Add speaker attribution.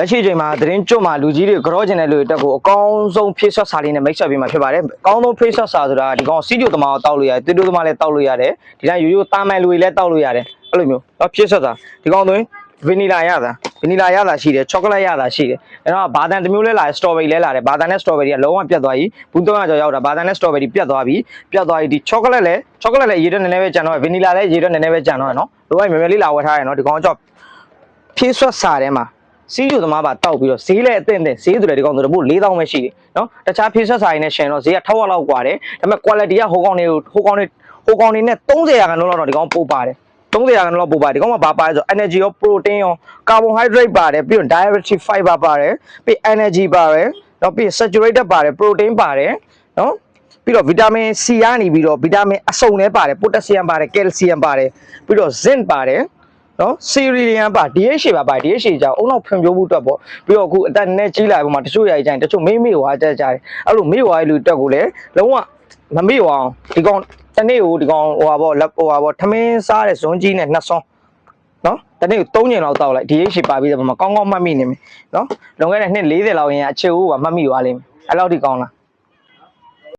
Speaker 1: လက်ရှိချိန်မှာသတင်းကြွမှာလူကြီးတွေကြောကျင်တဲ့လူတွေတက်ကိုအကောင်းဆုံးဖေးဆွတ်စာလေးနဲ့မိတ်ဆက်ပေးမှာဖြစ်ပါတယ်အကောင်းဆုံးဖေးဆွတ်စာဆိုတာဒီကောင်စီဂျိုသမားကိုတောက်လို့ရတယ်တူတူသမားလည်းတောက်လို့ရတယ်ဒီတိုင်းရိုးရိုးတာမန်လူတွေလည်းတောက်လို့ရတယ်အဲ့လိုမျိုးတော့ဖေးဆွတ်စာဒီကောင်ဆိုရင်ဗနီလာရတာဗနီလာရတာရှိတယ်ချောကလက်ရတာရှိတယ်အဲ့တော့ဘာတန်တစ်မျိုးလဲလာတယ်စတော်ဘယ်ရီလဲလာတယ်ဘာတန်နဲ့စတော်ဘယ်ရီကလုံးဝပြတ်သွားပြီဘူးသုံးရကျော်ရောက်တာဘာတန်နဲ့စတော်ဘယ်ရီပြတ်သွားပြီပြတ်သွားပြီဒီချောကလက်လည်းချောကလက်လည်းရေတော့နည်းနည်းပဲကြံတော့ဗနီလာလည်းရေတော့နည်းနည်းပဲကြံတော့ရနော်လိုကမယ်မယ်လေးလာဝတ်ထားရနော်ဒီကောင်ကြောင့်ဖြည့်ဆွတ်စာထဲမှာ စီးယူသမားပါတောက်ပြီးတော့ဈေးလည်းအသင့်တဲ့ဈေးသူတွေဒီကောင်ဆိုတော့ဘို့4000ပဲရှိတယ်နော်တခြားဖြည့်ဆွတ်စာတွေနဲ့ရှင်တော့ဈေးက1000လောက်กว่าတယ်ဒါပေမဲ့ quality ကဟိုကောင်တွေကိုဟိုကောင်တွေဟိုကောင်တွေနဲ့30ရာခိုင်နှုန်းလောက်တော့ဒီကောင်ပို့ပါတယ်30ရာခိုင်နှုန်းလောက်ပို့ပါတယ်ဒီကောင်မှာဘာပါလဲဆို energy ရော protein ရော carbohydrate ပါတယ်ပြီးတော့ dietary fiber ပါတယ်ပြီး energy ပါတယ်နော်ပြီး saturated ပါတယ် protein ပါတယ်နော်ပြီးတော့ vitamin C ကနေပြီးတော့ vitamin အစုံလည်းပါတယ် potassium ပါတယ် calcium ပါတယ်ပြီးတော့ zinc ပါတယ် နော်စီရီလီယ န်ပါ DH ပါပါ DH ကြောင့်အုံနောက်ဖွံ့ဖြိုးမှုအတွက်ပေါ့ပြီးတော့အခုအတက်နဲ့ကြီးလာပုံမှာတချို့ຢာကြီးကြရင်တချို့မေးမေးဝါကြကြတယ်အဲ့လိုမေးဝါရဲ့လူတက်ကိုလည်းလုံးဝမမေ့ဝအောင်ဒီကောင်တနေ့ကိုဒီကောင်ဟိုဟာပေါ့လက်ဟိုဟာပေါ့ထမင်းစားတဲ့ဇွန်ကြီးနဲ့နှစ်ဆွန်းနော်တနေ့ကို3ညင်လောက်တောက်လိုက် DH ပါပြီးတဲ့ပုံမှာကောင်းကောင်းမှတ်မိနေမယ်နော်လွန်ခဲ့တဲ့နှစ်40လောက်ရင်အခြေဦးကမှတ်မိသွားလိမ့်မယ်အဲ့လောက်ထိကောင်းလား